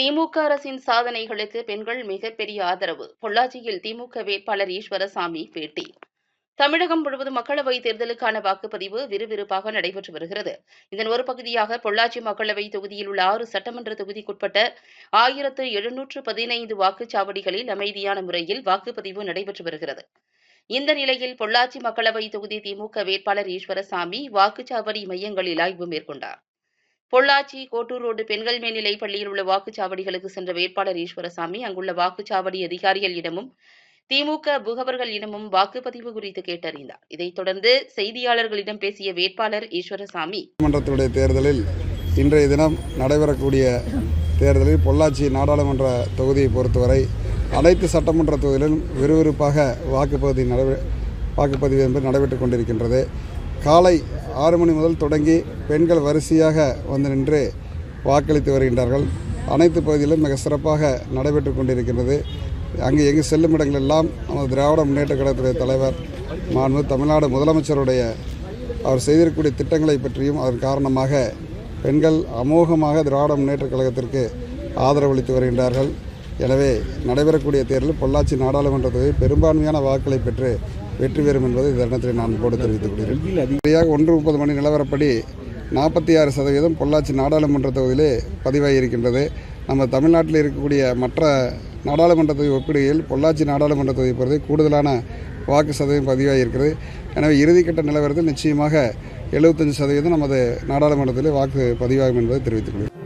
திமுக அரசின் சாதனைகளுக்கு பெண்கள் மிகப்பெரிய ஆதரவு. பொள்ளாச்சியில் திமுக வேட்பாளர் ஈஸ்வரசாமி பேட்டி. தமிழகம் முழுவதும் மக்களவை தேர்தலுக்கான வாக்குப்பதிவு விறுவிறுப்பாக நடைபெற்று வருகிறது. இதன் ஒரு பகுதியாக பொள்ளாச்சி மக்களவை தொகுதியில் உள்ள ஆறு சட்டமன்ற தொகுதிக்குட்பட்ட ஆயிரத்து எழுநூற்று பதினைந்து வாக்குச்சாவடிகளில் அமைதியான முறையில் வாக்குப்பதிவு நடைபெற்று வருகிறது. இந்த நிலையில் பொள்ளாச்சி மக்களவை தொகுதி திமுக வேட்பாளர் ஈஸ்வரசாமி வாக்குச்சாவடி மையங்களில் ஆய்வு மேற்கொண்டார். பொள்ளாச்சி கோட்டூர் ரோடு பெண்கள் மேல்நிலைப் பள்ளியில் உள்ள வாக்குச்சாவடிகளுக்கு சென்ற வேட்பாளர் ஈஸ்வரசாமி அங்குள்ள வாக்குச்சாவடி அதிகாரிகளிடமும் திமுக புகவர்களிடமும் வாக்குப்பதிவு குறித்து கேட்டறிந்தார். இதைத் தொடர்ந்து செய்தியாளர்களிடம் பேசிய வேட்பாளர் ஈஸ்வரசாமி மன்றத்துடைய தேர்தலில் இன்றைய தினம் நடைபெறக்கூடிய தேர்தலில் பொள்ளாச்சி நாடாளுமன்ற தொகுதியை பொறுத்தவரை அனைத்து சட்டமன்ற தொகுதிகளிலும் விறுவிறுப்பாக வாக்குப்பதிவு நடை வாக்குப்பதிவு என்பது நடைபெற்றுக் கொண்டிருக்கின்றது. காலை ஆறு மணி முதல் தொடங்கி பெண்கள் வரிசையாக வந்து நின்று வாக்களித்து வருகின்றார்கள். அனைத்து பகுதியிலும் மிக சிறப்பாக நடைபெற்று கொண்டிருக்கின்றது. அங்கு எங்கு செல்லும் இடங்களெல்லாம் நமது திராவிட முன்னேற்ற கழகத்துடைய தலைவர் மாண்பு தமிழ்நாடு முதலமைச்சருடைய அவர் செய்திருக்கக்கூடிய திட்டங்களை பற்றியும் அதன் காரணமாக பெண்கள் அமோகமாக திராவிட முன்னேற்ற கழகத்திற்கு ஆதரவளித்து வருகின்றார்கள். எனவே நடைபெறக்கூடிய தேர்தலில் பொள்ளாச்சி நாடாளுமன்ற தொகுதி பெரும்பான்மையான வாக்களை பெற்று வெற்றி பெறும் என்பதை தருணத்தில் நான் போட்டு தெரிவித்துக் கொள்கிறேன். சரியாக ஒன்று முப்பது மணி நிலவரப்படி நாற்பத்தி ஆறு சதவீதம் பொள்ளாச்சி நாடாளுமன்ற தொகுதியிலே பதிவாகியிருக்கின்றது. நம்ம தமிழ்நாட்டில் இருக்கக்கூடிய மற்ற நாடாளுமன்ற தொகுதி ஒப்பிடுகையில் பொள்ளாச்சி நாடாளுமன்ற தொகுதி பொறுத்து கூடுதலான வாக்கு சதவீதம் பதிவாகியிருக்கிறது. எனவே இறுதிக்கட்ட நிலவரத்தில் நிச்சயமாக எழுபத்தஞ்சு சதவீதம் நமது நாடாளுமன்றத்தில் வாக்கு பதிவாகும் என்பதை தெரிவித்துக் கொள்கிறேன்.